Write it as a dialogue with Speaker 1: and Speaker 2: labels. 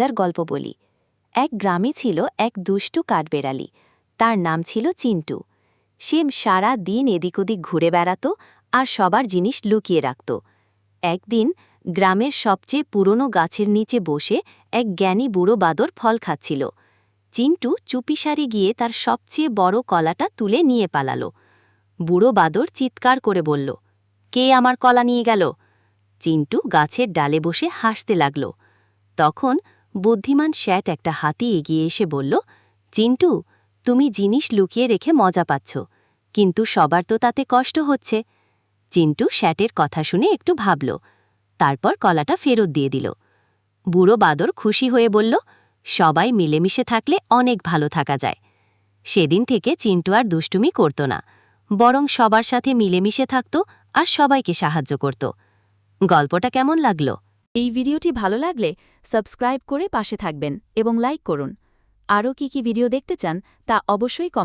Speaker 1: মজার গল্প বলি। এক গ্রামে ছিল এক দুষ্টু কাঠবেড়ালি। তার নাম ছিল চিন্টু। সে সারা দিন এদিক ওদিক ঘুরে বেড়াত আর সবার জিনিস লুকিয়ে রাখত। একদিন গ্রামের সবচেয়ে পুরনো গাছের নিচে বসে এক জ্ঞানী বুড়ো বাদর ফল খাচ্ছিল। চিন্টু চুপিসারি গিয়ে তার সবচেয়ে বড় কলাটা তুলে নিয়ে পালালো। বুড়ো বাদর চিৎকার করে বলল, কে আমার কলা নিয়ে গেল? চিন্টু গাছের ডালে বসে হাসতে লাগল। তখন বুদ্ধিমান শ্যাট একটা হাতি এগিয়ে এসে বলল, চিন্টু, তুমি জিনিস লুকিয়ে রেখে মজা পাচ্ছ, কিন্তু সবার তো তাতে কষ্ট হচ্ছে। চিন্টু শ্যাটের কথা শুনে একটু ভাবল, তারপর কলাটা ফেরত দিয়ে দিল। বুড়ো বাদর খুশি হয়ে বলল, সবাই মিলেমিশে থাকলে অনেক ভালো থাকা যায়। সেদিন থেকে চিন্টু আর দুষ্টুমি করত না, বরং সবার সাথে মিলেমিশে থাকত আর সবাইকে সাহায্য করত। গল্পটা কেমন লাগল?
Speaker 2: এই ভিডিওটি ভালো লাগলে সাবস্ক্রাইব করে পাশে থাকবেন এবং লাইক করুন। আরও কি কি ভিডিও দেখতে চান তা অবশ্যই কমেন্ট